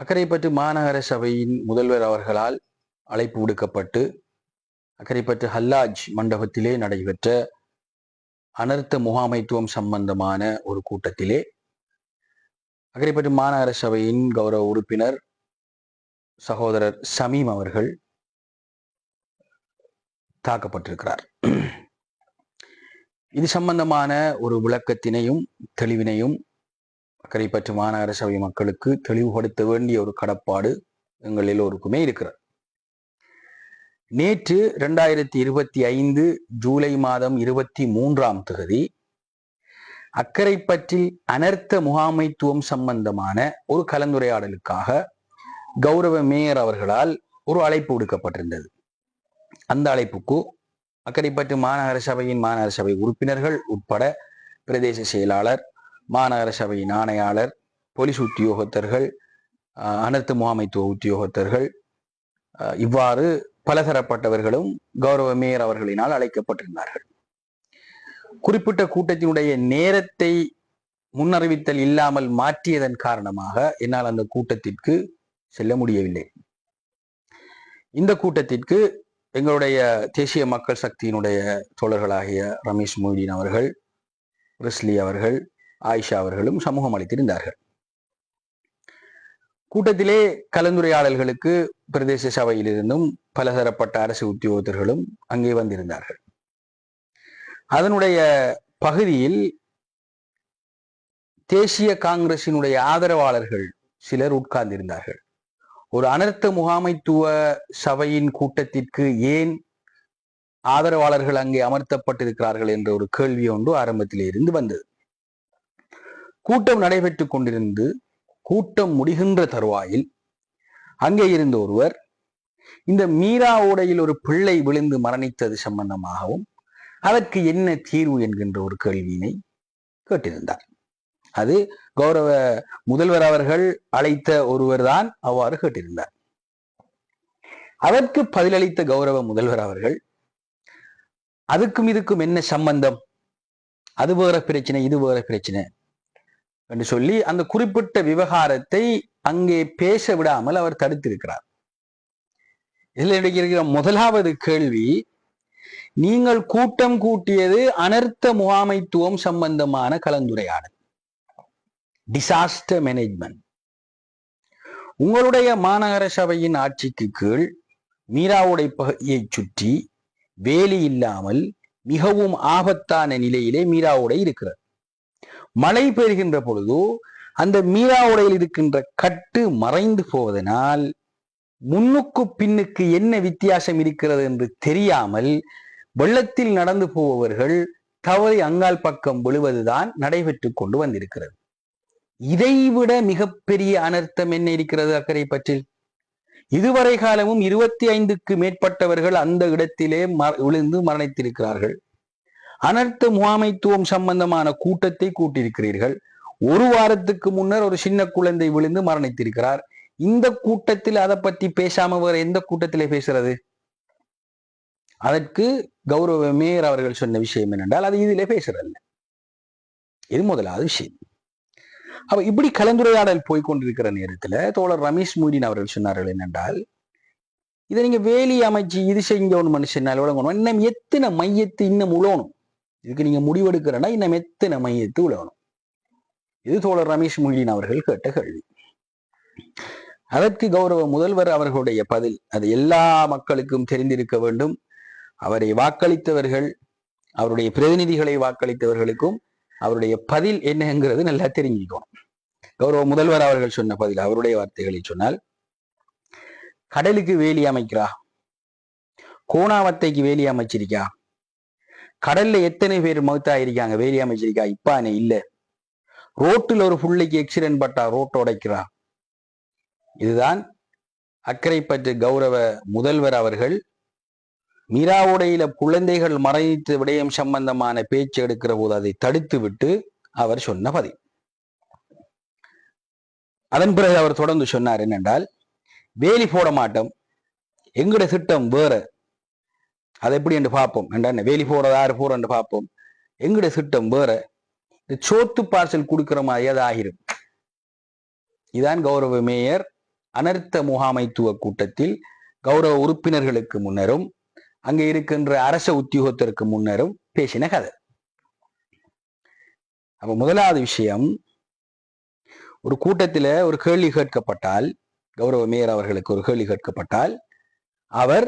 அக்கரைப்பற்று மாநகர சபையின் முதல்வர் அவர்களால் அழைப்பு விடுக்கப்பட்டு அக்கரைப்பற்று ஹல்லாஜ் மண்டபத்திலே நடைபெற்ற அனர்த்த முகாமைத்துவம் சம்பந்தமான ஒரு கூட்டத்திலே அக்கரைப்பற்று மாநகர சபையின் கௌரவ உறுப்பினர் சகோதரர் சமீம் அவர்கள் தாக்கப்பட்டிருக்கிறார். இது சம்பந்தமான ஒரு விளக்கத்தினையும் தெளிவினையும் அக்கரைப்பற்று மாநகர சபை மக்களுக்கு தெளிவுபடுத்த வேண்டிய ஒரு கடப்பாடு எங்கள் எல்லோருக்குமே இருக்கிறது. நேற்று இரண்டாயிரத்தி இருபத்தி ஐந்து ஜூலை மாதம் இருபத்தி மூன்றாம் தேதி அக்கரைப்பற்றில் அனர்த்த முகாமைத்துவம் சம்பந்தமான ஒரு கலந்துரையாடலுக்காக கௌரவ மேயர் அவர்களால் ஒரு அழைப்பு விடுக்கப்பட்டிருந்தது. அந்த அழைப்புக்கு அக்கரைப்பற்று மாநகர சபையின் மாநகர சபை உறுப்பினர்கள் உட்பட பிரதேச செயலாளர் மாநகர சபையின் ஆணையாளர் போலீஸ் உத்தியோகத்தர்கள் அஹ், அனர்த்த முகாமைத்துவ உத்தியோகத்தர்கள் இவ்வாறு பலதரப்பட்டவர்களும் கௌரவ மேயர் அவர்களினால் அழைக்கப்பட்டிருந்தார்கள். குறிப்பிட்ட கூட்டத்தினுடைய நேரத்தை முன்னறிவித்தல் இல்லாமல் மாற்றியதன் காரணமாக என்னால் அந்த கூட்டத்திற்கு செல்ல முடியவில்லை. இந்த கூட்டத்திற்கு எங்களுடைய தேசிய மக்கள் சக்தியினுடைய தோழர்களாகிய ரமேஷ் மொய்தீன் அவர்கள் ரிஸ்லி அவர்கள் ஆயிஷா அவர்களும் சமூகம் அளித்திருந்தார்கள். கூட்டத்திலே கலந்துரையாடல்களுக்கு பிரதேச சபையிலிருந்தும் பலதரப்பட்ட அரசு உத்தியோகத்தர்களும் அங்கே வந்திருந்தார்கள். அதனுடைய பகுதியில் தேசிய காங்கிரசினுடைய ஆதரவாளர்கள் சிலர் உட்கார்ந்திருந்தார்கள். ஒரு அனர்த்த முகாமைத்துவ சபையின் கூட்டத்திற்கு ஏன் ஆதரவாளர்கள் அங்கே அமர்த்தப்பட்டிருக்கிறார்கள் என்ற ஒரு கேள்வி ஒன்று ஆரம்பத்திலே இருந்து வந்தது. கூட்டம் நடைபெற்றுக் கொண்டிருந்து கூட்டம் முடிகின்ற தருவாயில் அங்கே இருந்த ஒருவர் இந்த மீரா ஓடையில் ஒரு பிள்ளை விழுந்து மரணித்தது சம்பந்தமாகவும் அதற்கு என்ன தீர்வு என்கின்ற ஒரு கேள்வியினை கேட்டிருந்தார். அது கௌரவ முதல்வர் அவர்கள் அழைத்த ஒருவர் தான் அவ்வாறு கேட்டிருந்தார். அதற்கு பதிலளித்த கௌரவ முதல்வர் அவர்கள் அதுக்கும் இதுக்கும் என்ன சம்பந்தம்? அது வேற பிரச்சனை இது வேற பிரச்சனை. என்று சொல்லி அந்த குறிப்பிட்ட விவகாரத்தை அங்கே பேச விடாமல் அவர் தடுத்திருக்கிறார். இதில் இருக்கிற முதலாவது கேள்வி நீங்கள் கூட்டம் கூட்டியது அனர்த்த முகாமைத்துவம் சம்பந்தமான கலந்துரையாடல். டிசாஸ்டர் மேனேஜ்மெண்ட் உங்களுடைய மாநகர சபையின் ஆட்சிக்கு கீழ் மீராவுடை பகுதியை சுற்றி வேலி இல்லாமல் மிகவும் ஆபத்தான நிலையிலே மீராவுடை இருக்கிறது. மழை பெறுகின்ற பொழுது அந்த மீரா உடையில் இருக்கின்ற கட்டு மறைந்து போவதனால் முன்னுக்கு பின்னுக்கு என்ன வித்தியாசம் இருக்கிறது என்று தெரியாமல் வெள்ளத்தில் நடந்து போபவர்கள் தவறி அங்கால் பக்கம் விழுவதுதான் நடைபெற்று கொண்டு வந்திருக்கிறது. இதைவிட மிகப்பெரிய அனர்த்தம் என்ன இருக்கிறது அக்கறை பற்றி இதுவரை காலமும் இருபத்தி ஐந்துக்கு மேற்பட்டவர்கள் அந்த இடத்திலே ம- விழுந்து மரணித்திருக்கிறார்கள். அனர்த்த முகாமைத்துவம் சம்பந்தமான கூட்டத்தை கூட்டியிருக்கிறீர்கள். ஒரு வாரத்துக்கு முன்னர் ஒரு சின்ன குழந்தை விழுந்து மரணித்திருக்கிறார். இந்த கூட்டத்தில் அதை பத்தி பேசாம வேற எந்த கூட்டத்திலே பேசுறது? அதற்கு கௌரவ மேயர் அவர்கள் சொன்ன விஷயம் என்னென்றால் அது இதிலே பேசுறதில்ல. இது முதலாவது விஷயம். அப்ப இப்படி கலந்துரையாடல் போய்கொண்டிருக்கிற நேரத்துல தோழர் ரமேஷ் மூடின் அவர்கள் சொன்னார்கள் என்னென்றால் இதை நீங்க வேலி அமைச்சு இது செஞ்சோன்னு மனுஷன் உழங்கணும் இன்னும் எத்தனை மையத்து இன்னும் உழணும்? இதுக்கு நீங்க முடிவெடுக்கிறனா இன்னும் எத்தனை மையத்து உழணும் இது தோழர் ரமேஷ் மொழியின் அவர்கள் கேட்ட கேள்வி. அதற்கு கௌரவ முதல்வர் அவர்களுடைய பதில் அது எல்லா மக்களுக்கும் தெரிந்திருக்க வேண்டும். அவரை வாக்களித்தவர்கள் அவருடைய பிரதிநிதிகளை வாக்களித்தவர்களுக்கும் அவருடைய பதில் என்னங்கிறது நல்லா தெரிஞ்சுக்கணும். கௌரவ முதல்வர் அவர்கள் சொன்ன பதில் அவருடைய வார்த்தைகளை சொன்னால் கடலுக்கு வேலி அமைக்கிறா? கோணாவத்தைக்கு வேலி அமைச்சிருக்கா? கடல்ல எத்தனை பேர் மௌத்தா இருக்காங்க வேலி அமைச்சிருக்கா? இப்பானே இல்ல. ரோட்டில் ஒரு புள்ளைக்கு எக்சிடென்ட் பட்டா ரோட்டை உடைக்கிறான். இதுதான் அக்கறைப்பற்று கௌரவ முதல்வர் அவர்கள் மீராவுடையில குழந்தைகள் மறைத்து விடயம் சம்பந்தமான பேச்சு எடுக்கிற போது அதை தடுத்து விட்டு அவர் சொன்ன பதில். அதன் பிறகு அவர் தொடர்ந்து சொன்னார் என்னென்றால் வேலி போட மாட்டோம். எங்கட திட்டம் வேற. அதை எப்படி என்று பார்ப்போம். என்ன வேலி போடுறது யாரு என்று பார்ப்போம். எங்கட சிட்டம் வேற? இந்த சோத்து பார்சல் கொடுக்கிற மாதிரி அது ஆகிரும். இதான் கௌரவ மேயர் அனர்த்த முகாமைத்துவ கூட்டத்தில் கௌரவ உறுப்பினர்களுக்கு முன்னரும் அங்கே இருக்கின்ற அரச உத்தியோகத்திற்கு முன்னரும் பேசின கதை. அப்ப முதலாவது விஷயம் ஒரு கூட்டத்தில ஒரு கேள்வி கேட்கப்பட்டால் கௌரவ மேயர் அவர்களுக்கு ஒரு கேள்வி கேட்கப்பட்டால் அவர்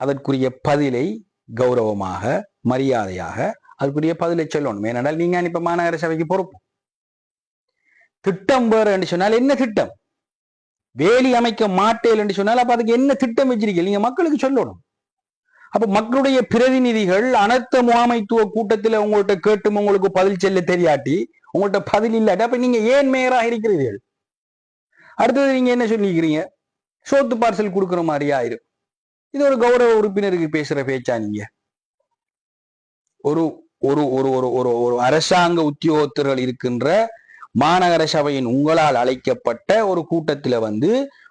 அதற்குரிய பதிலை கௌரவமாக மரியாதையாக அதுக்குரிய பதிலை சொல்லணும். ஏனென்றால் நீங்க இப்ப மாநகர சபைக்கு பொறுப்பு. திட்டம் வேறு என்று சொன்னால் என்ன திட்டம்? வேலி அமைக்க மாட்டேல் என்று சொன்னால் அப்ப அதுக்கு என்ன திட்டம் வச்சிருக்கீங்க நீங்க மக்களுக்கு சொல்லணும். அப்ப மக்களுடைய பிரதிநிதிகள் அனர்த்த முகாமைத்துவ கூட்டத்தில் உங்கள்கிட்ட கேட்டும் உங்களுக்கு பதில் செல்ல தெரியாட்டி உங்கள்கிட்ட பதில் இல்லாட்டி அப்ப நீங்க ஏன் மேயராக இருக்கிறீர்கள்? அடுத்தது நீங்க என்ன சொல்லிக்கிறீங்க? சோத்து பார்சல் கொடுக்குற மாதிரி ஆயிரும். இது ஒரு கௌரவ உறுப்பினருக்கு பேசுற பேச்சா நீங்க? ஒரு ஒரு ஒரு ஒரு ஒரு ஒரு அரசாங்க உத்தியோகத்தர்கள் இருக்கின்ற மாநகர சபையின் உங்களால் அழைக்கப்பட்ட ஒரு கூட்டத்துல வந்து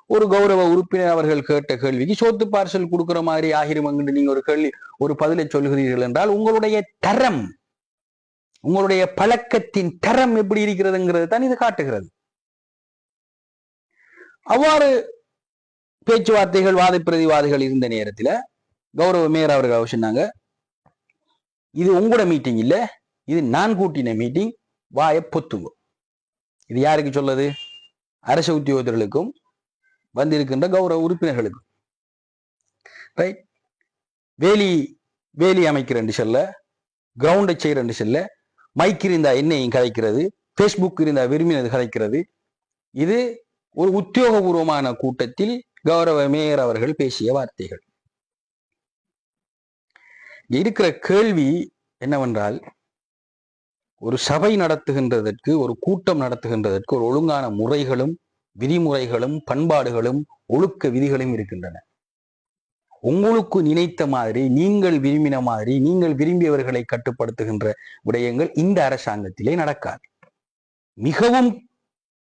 ஒரு கௌரவ உறுப்பினர் அவர்கள் கேட்ட கேள்விக்கு சொத்து பார்சல் கொடுக்கிற மாதிரி ஆகிரும் என்று நீங்க ஒரு கேள்வி ஒரு பதிலை சொல்கிறீர்கள் என்றால் உங்களுடைய தரம் உங்களுடைய பழக்கத்தின் தரம் எப்படி இருக்கிறதுங்கிறது தான் இது காட்டுகிறது. அவ்வாறு பேச்சுவார்த்தைகள் வாத பிரதிவாதிகள் இருந்த நேரத்துல கௌரவ மேயர் அவர்கள் சொன்னாங்க இது உங்களோட மீட்டிங் இல்ல இது நான் கூட்டின மீட்டிங் வாய பொத்துங்க. இது யாருக்கு சொல்லுது அரசு உத்தியோகத்தர்களுக்கும் வந்திருக்கின்ற கௌரவ உறுப்பினர்களுக்கும். ரைட் வேலி வேலி அமைக்கிறேன் சொல்ல கிரவுண்டை செய்யறேன் சொல்ல மைக் இருந்தா என்னையும் கதைக்கிறது ஃபேஸ்புக் இருந்தா விரும்பினது கதைக்கிறது. இது ஒரு உத்தியோகபூர்வமான கூட்டத்தில் கௌரவ மேயர் அவர்கள் பேசிய வார்த்தைகள். இருக்கிற கேள்வி என்னவென்றால் ஒரு சபை நடத்துகின்றதற்கு ஒரு கூட்டம் நடத்துகின்றதற்கு ஒரு ஒழுங்கான முறைகளும் விதிமுறைகளும் பண்பாடுகளும் ஒழுக்க விதிகளும் இருக்கின்றன. உங்களுக்கு நினைத்த மாதிரி நீங்கள் விரும்பின மாதிரி நீங்கள் விரும்பியவர்களை கட்டுப்படுத்துகின்ற விடயங்கள் இந்த அரசாங்கத்திலே நடக்காது. மிகவும்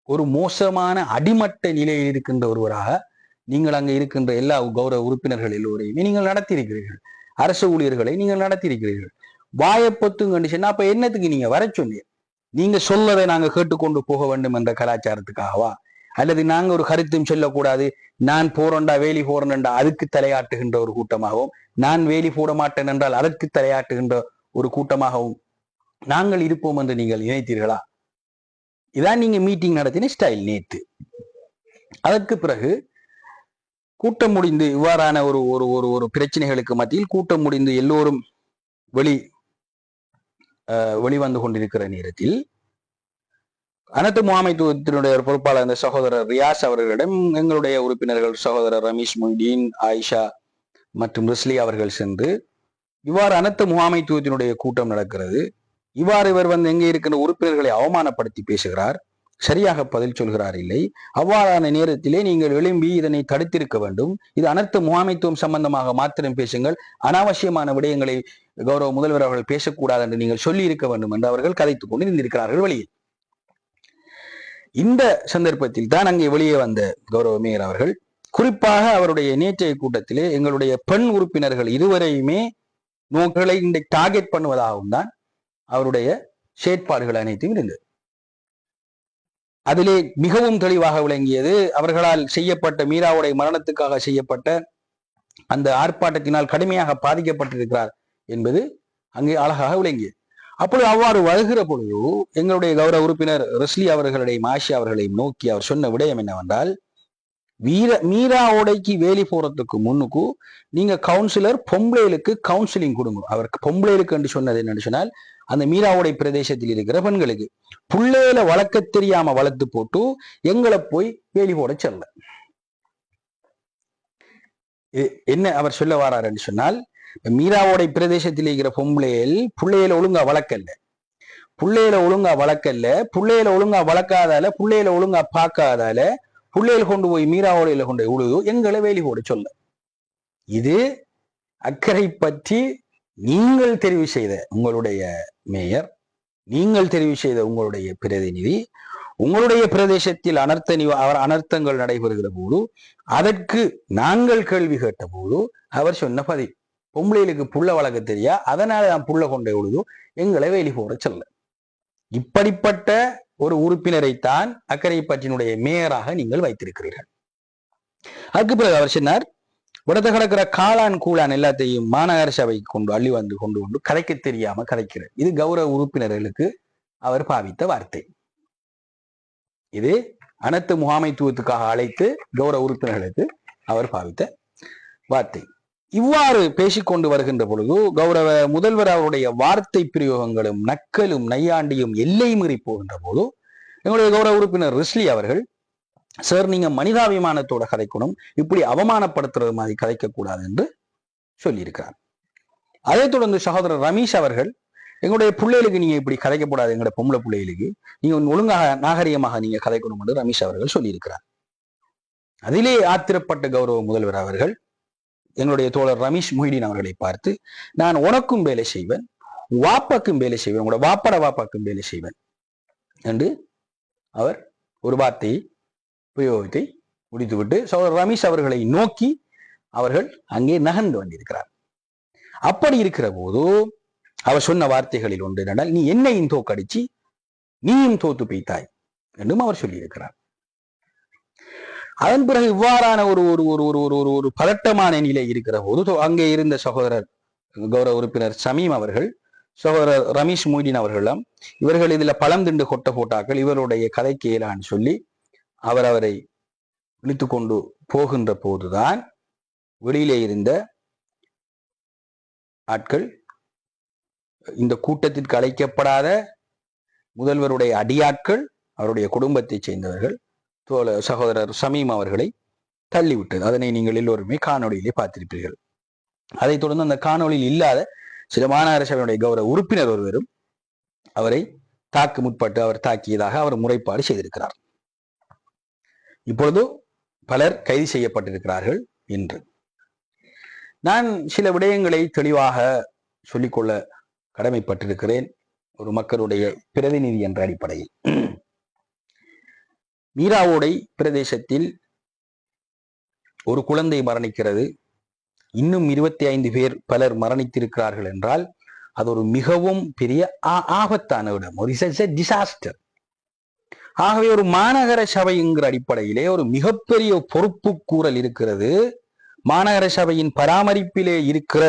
ஒரு மோசமான அடிமட்ட நிலையில் இருக்கின்ற ஒருவராக நீங்கள் அங்க இருக்கின்ற எல்லா கௌரவ உறுப்பினர்கள் எல்லோரையுமே நீங்கள் நடத்தியிருக்கிறீர்கள். அரசு ஊழியர்களை நீங்கள் நடத்தியிருக்கிறீர்கள். வாயப்பொத்துங்க கண்டிஷன் அப்ப என்னத்துக்கு நீங்க வர சொன்னீங்க? நீங்க சொல்லதை நாங்க கேட்டுக்கொண்டு போக வேண்டும் என்ற கலாச்சாரத்துக்காகவா? அல்லது நாங்க ஒரு கருத்தும் சொல்லக்கூடாது. நான் போறேன்டா வேலி போறேன்டா அதுக்கு தலையாட்டுகின்ற ஒரு கூட்டமாகவும் நான் வேலி போட மாட்டேன் என்றால் அதற்கு தலையாட்டுகின்ற ஒரு கூட்டமாகவும் நாங்கள் இருப்போம் என்று நீங்கள் நினைத்தீர்களா? இதான் நீங்க மீட்டிங் நடத்தின ஸ்டைல் நேத்து. அதற்கு பிறகு கூட்டம் முடிந்து இவ்வாறான ஒரு ஒரு ஒரு ஒரு பிரச்சனைகளுக்கு மத்தியில் கூட்டம் முடிந்து எல்லோரும் வெளி வெளிவந்து கொண்டிருக்கிற நேரத்தில் அனைத்து முகாமைத்துவத்தினுடைய பொறுப்பாளர் அந்த சகோதரர் ரியாஸ் அவர்களிடம் எங்களுடைய உறுப்பினர்கள் சகோதரர் ரமேஷ் மொய்டீன் ஆயிஷா மற்றும் ரிஸ்லி அவர்கள் சென்று இவ்வாறு அனைத்து முகாமைத்துவத்தினுடைய கூட்டம் நடக்கிறது. இவ்வாறு இவர் வந்து எங்கே இருக்கின்ற உறுப்பினர்களை அவமானப்படுத்தி பேசுகிறார். சரியாக பதில் சொல்கிறார் இல்லை. அவ்வாறான நேரத்திலே நீங்கள் எழும்பி இதனை தடுத்திருக்க வேண்டும். இது அனைத்து முகாமைத்துவம் சம்பந்தமாக மாத்திரம் பேசுங்கள். அனாவசியமான விடயங்களை கௌரவ முதல்வர் அவர்கள் பேசக்கூடாது என்று நீங்கள் சொல்லி இருக்க வேண்டும் என்று அவர்கள் கதைத்துக் கொண்டு இருந்திருக்கிறார்கள் வெளியில். இந்த சந்தர்ப்பத்தில் தான் அங்கே வெளியே வந்த கௌரவ மேயர் அவர்கள் குறிப்பாக அவருடைய நேற்றைய கூட்டத்திலே எங்களுடைய பெண் உறுப்பினர்கள் இருவரையுமே நோக்களை இன்றைக்கு டார்கெட் பண்ணுவதாகவும் தான் அவருடைய செயற்பாடுகள் அனைத்தும் இருந்தது. அதிலே மிகவும் தெளிவாக விளங்கியது. அவர்களால் செய்யப்பட்ட மீராவுடைய மரணத்துக்காக செய்யப்பட்ட அந்த ஆர்ப்பாட்டத்தினால் கடுமையாக பாதிக்கப்பட்டிருக்கிறார் என்பது அங்கே அழகாக விளங்கியது. அப்பொழுது அவ்வாறு வருகிற பொழுது எங்களுடைய கௌரவ உறுப்பினர் ரஸ்லி அவர்களுடைய மாஷி அவர்களை நோக்கி அவர் சொன்ன விடயம் என்னவென்றால் வீர மீரா ஓடைக்கு வேலி போறதுக்கு முன்னுக்கு நீங்க கவுன்சிலர் பொம்பளைகளுக்கு கவுன்சிலிங் கொடுங்க. அவருக்கு பொம்பளைகளுக்கு என்று சொன்னது என்னன்னு சொன்னால் அந்த மீராவுடை பிரதேசத்தில் இருக்கிற பெண்களுக்கு. புள்ளையில வளர்க்க தெரியாம வளர்த்து போட்டு எங்களை போய் வேலி போட செல்ல என்ன அவர் சொல்ல வராருன்னு சொன்னால் மீராவோடை பிரதேசத்தில் இருக்கிற பொம்பளையில் புள்ளையில ஒழுங்கா வளர்க்கல புள்ளையில ஒழுங்கா வளர்க்கல புள்ளையில ஒழுங்கா வளர்க்காதால புள்ளையில ஒழுங்கா பார்க்காதால புள்ளையில கொண்டு போய் மீராவோடையில கொண்டு போய் உழுது எங்களை வேலி போட சொல்ல. இது அக்கறை பற்றி நீங்கள் தெரிவு செய்த உங்களுடைய மேயர் நீங்கள் தெரிவு செய்த உங்களுடைய பிரதிநிதி உங்களுடைய பிரதேசத்தில் அனர்த்த அவர் அனர்த்தங்கள் நடைபெறுகிற போது அதற்கு நாங்கள் கேள்வி கேட்ட போது அவர் சொன்ன பதிவு பொம்பளைகளுக்கு புள்ள வழக்கு தெரியா? அதனால நான் புள்ள கொண்டே விழுது எங்களை வேலி போட சொல்ல. இப்படிப்பட்ட ஒரு உறுப்பினரைத்தான் அக்கறை பற்றினுடைய மேயராக நீங்கள் வைத்திருக்கிறீர்கள். அதுக்கு பிறகு அவர் சொன்னார் விடத்த கிடக்கிற காளான் கூழான் எல்லாத்தையும் மாநகர சபைக்கு கொண்டு அள்ளி வந்து கொண்டு கொண்டு கதைக்க தெரியாம கதைக்கிற இது கௌரவ உறுப்பினர்களுக்கு அவர் பாவித்த வார்த்தை. இது அனைத்து முகாமைத்துவத்துக்காக அழைத்து கௌரவ உறுப்பினர்களுக்கு அவர் பாவித்த வார்த்தை. இவ்வாறு பேசிக்கொண்டு வருகின்ற பொழுது கௌரவ முதல்வர் அவருடைய வார்த்தை பிரயோகங்களும் நக்கலும் நையாண்டியும் எல்லை மீறி போகின்ற போது எங்களுடைய கௌரவ உறுப்பினர் ரிஸ்லி அவர்கள் சார் நீங்க மனிதாபிமானத்தோட கதைக்கணும். இப்படி அவமானப்படுத்துறது மாதிரி கதைக்க கூடாது என்று சொல்லியிருக்கிறார். அதைத் தொடர்ந்து சகோதரர் ரமேஷ் அவர்கள் எங்களுடைய பிள்ளைகளுக்கு நீங்க இப்படி கதைக்கப்படாது. எங்களுடைய பொம்பளை பிள்ளைகளுக்கு நீங்க ஒழுங்காக நாகரிகமாக நீங்க கதைக்கணும் என்று ரமேஷ் அவர்கள் சொல்லியிருக்கிறார். அதிலே ஆத்திரப்பட்ட கௌரவ முதல்வர் அவர்கள் என்னுடைய தோழர் ரமேஷ் மொய்டீன் அவர்களை பார்த்து நான் உனக்கும் வேலை செய்வேன் வாப்பாக்கும் வேலை செய்வேன் உங்களோட வாப்பட வாப்பாக்கும் வேலை செய்வேன் என்று அவர் ஒரு வார்த்தையை உபயோகத்தை முடித்துவிட்டு சோழர் ரமேஷ் அவர்களை நோக்கி அவர்கள் அங்கே நகர்ந்து வந்திருக்கிறார். அப்படி இருக்கிற போது அவர் சொன்ன வார்த்தைகளில் ஒன்று என்றால் நீ என்னையும் தோக்கடிச்சு நீயும் தோத்து பெய்தாய் என்றும் அவர் சொல்லியிருக்கிறார். அதன் பிறகு இவ்வாறான ஒரு ஒரு ஒரு ஒரு ஒரு ஒரு ஒரு பதட்டமான நிலை இருக்கிற போது அங்கே இருந்த சகோதரர் கௌரவ உறுப்பினர் சமீம் அவர்கள் சகோதரர் ரமேஷ் மொய்தீன் அவர்களும் இவர்கள் இதுல பழம் திண்டு கொட்ட போட்டாக்கள் இவருடைய கதை கேளான்னு சொல்லி அவர் அவரை இழுத்து கொண்டு போகின்ற போதுதான் வெளியிலே இருந்த ஆட்கள் இந்த கூட்டத்திற்கு அழைக்கப்படாத முதல்வருடைய அடியாட்கள் அவருடைய குடும்பத்தைச் சேர்ந்தவர்கள் தோழ சகோதரர் சமீம் அவர்களை தள்ளிவிட்டது. அதனை நீங்கள் எல்லோருமே காணொலியிலே பார்த்திருப்பீர்கள். அதைத் தொடர்ந்து அந்த காணொளியில் இல்லாத சில மாநகர சபையுடைய கௌரவ உறுப்பினர் ஒருவரும் அவரை தாக்கு முற்பட்டு அவர் தாக்கியதாக அவர் முறைப்பாடு செய்திருக்கிறார். இப்பொழுது பலர் கைது செய்யப்பட்டிருக்கிறார்கள் என்று. நான் சில விடயங்களை தெளிவாக சொல்லிக்கொள்ள கடமைப்பட்டிருக்கிறேன். ஒரு மக்களுடைய பிரதிநிதி என்ற அடிப்படையில். மீராவோடை பிரதேசத்தில் ஒரு குழந்தை மரணிக்கிறது. இன்னும் இருபத்தி ஐந்து பேர் பலர் மரணித்திருக்கிறார்கள் என்றால் அது ஒரு மிகவும் பெரிய ஆபத்தான இடம். ஒரு டிசாஸ்டர் ஆகவே ஒரு மாநகர சபைங்கிற அடிப்படையிலே ஒரு மிகப்பெரிய பொறுப்பு கூறல் இருக்கிறது. மாநகர சபையின் பராமரிப்பிலே இருக்கிற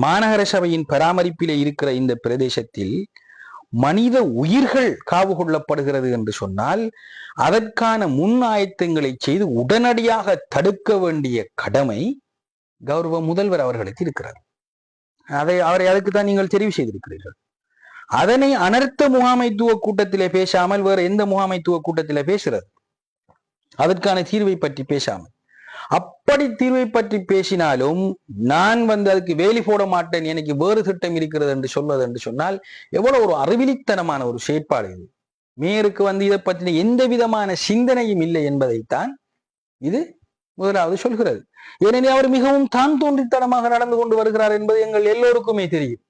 மாநகர சபையின் பராமரிப்பிலே இருக்கிற இந்த பிரதேசத்தில் மனித உயிர்கள் காவு கொள்ளப்படுகிறது என்று சொன்னால் அதற்கான முன் ஆயத்தங்களை செய்து உடனடியாக தடுக்க வேண்டிய கடமை கௌரவ முதல்வர் அவர்களுக்கு இருக்கிறது. அதை அவரை அதுக்கு தான் நீங்கள் தெரிவு செய்திருக்கிறீர்கள். அதனை அனர்த்த முகாமைத்துவ கூட்டத்திலே பேசாமல் வேற எந்த முகாமைத்துவ கூட்டத்திலே பேசுறது? அதற்கான தீர்வை பற்றி பேசாமல். அப்படி தீர்வை பற்றி பேசினாலும் நான் வந்து அதுக்கு வேலி போட மாட்டேன் எனக்கு வேறு திட்டம் இருக்கிறது என்று சொல்வது என்று சொன்னால் எவ்வளவு ஒரு அறிவிலித்தனமான ஒரு செயற்பாடு இது. மேயருக்கு வந்து இதை பற்றின எந்த விதமான சிந்தனையும் இல்லை என்பதைத்தான் இது முதலாவது சொல்கிறது. ஏனெனில் அவர் மிகவும் தான் தோன்றித்தனமாக நடந்து கொண்டு வருகிறார் என்பது எங்கள் எல்லோருக்குமே தெரியும்.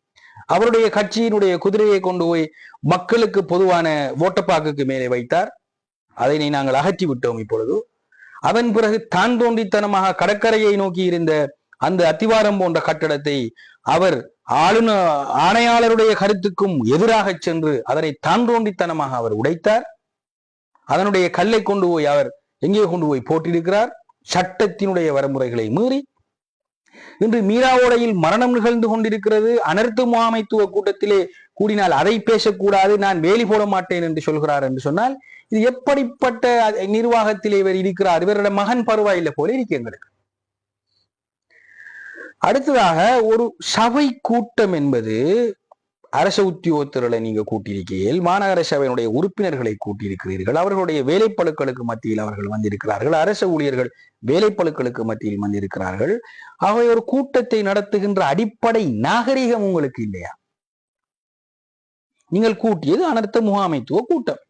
அவருடைய கட்சியினுடைய குதிரையை கொண்டு போய் மக்களுக்கு பொதுவான ஓட்டப்பாக்குக்கு மேலே வைத்தார். அதனை நாங்கள் அகற்றி விட்டோம் இப்பொழுது. அதன் பிறகு தான் தோன்றித்தனமாக கடற்கரையை நோக்கி இருந்த அந்த அத்திவாரம் போன்ற கட்டடத்தை அவர் ஆளுநர் ஆணையாளருடைய கருத்துக்கும் எதிராக சென்று அதனை தான் தோன்றித்தனமாக அவர் உடைத்தார். அதனுடைய கல்லை கொண்டு போய் அவர் எங்கே கொண்டு போய் போட்டிருக்கிறார்? சட்டத்தினுடைய வரமுறைகளை மீறி. இன்று மீராவோடையில் மரணம் நிகழ்ந்து கொண்டிருக்கிறது. அனர்த்த முகாமைத்துவ கூட்டத்திலே கூடினால் அதை பேசக்கூடாது நான் வேலி போட மாட்டேன் என்று சொல்கிறார் என்று சொன்னால் இது எப்படிப்பட்ட நிர்வாகத்தில் நிர்வாகத்திலே இவர் இருக்கிறார்? இவருடைய மகன் பருவாயில்லை போல இருக்கு எங்களுக்கு அடுத்ததாக ஒரு சபை கூட்டம் என்பது அரச உத்தியோகத்தர்களை நீங்க கூட்டியிருக்கீர்கள் மாநகர சபையினுடைய உறுப்பினர்களை கூட்டியிருக்கிறீர்கள் அவர்களுடைய வேலைப்பளுக்களுக்கு மத்தியில் அவர்கள் வந்திருக்கிறார்கள் அரச ஊழியர்கள் வேலைப்பளுக்களுக்கு மத்தியில் வந்திருக்கிறார்கள். ஆகவே ஒரு கூட்டத்தை நடத்துகின்ற அடிப்படை நாகரிகம் உங்களுக்கு இல்லையா? நீங்கள் கூட்டியது அனர்த்த முகாமைத்துவ கூட்டம்.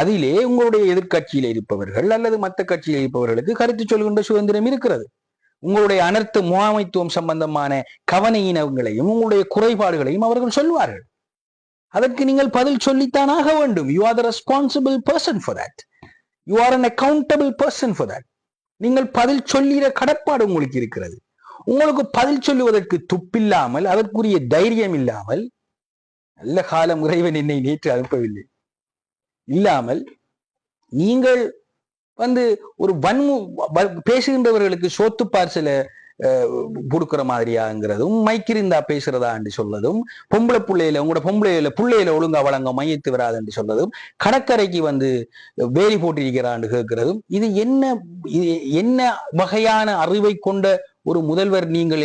அதிலே உங்களுடைய எதிர்க்கட்சியில் இருப்பவர்கள் அல்லது மற்ற கட்சியில் இருப்பவர்களுக்கு கருத்து சொல்கின்ற சுதந்திரம் இருக்கிறது. உங்களுடைய அனர்த்த முகாமைத்துவம் சம்பந்தமான கவனையினங்களையும் உங்களுடைய குறைபாடுகளையும் அவர்கள் சொல்வார்கள். அதற்கு நீங்கள் பதில் சொல்லித்தான் ஆக வேண்டும். You are the responsible person for that you are an accountable person for that நீங்கள் பதில் சொல்லிற கடப்பாடு உங்களுக்கு இருக்கிறது. உங்களுக்கு பதில் சொல்லுவதற்கு துப்பில்லாமல் அதற்குரிய தைரியம் இல்லாமல் நல்ல காலம் இறைவன் என்னை நேற்று அனுப்பவில்லை. இல்லாமல் நீங்கள் வந்து ஒரு வன்மு பேசுகின்றவர்களுக்கு சோத்து பார்சல கொடுக்குற மாதிரியாங்கிறதும் மைக்கிருந்தா பேசுறதான்னு சொல்லதும் பொம்பளை புள்ளையில உங்களோட பொம்பளையில பிள்ளையில ஒழுங்கா வழங்க மையத்து வராதுன்னு சொல்லதும் கடற்கரைக்கு வந்து வேலி போட்டிருக்கிறான்னு கேட்கிறதும் இது என்ன இது என்ன வகையான அறிவை கொண்ட ஒரு முதல்வர் நீங்கள்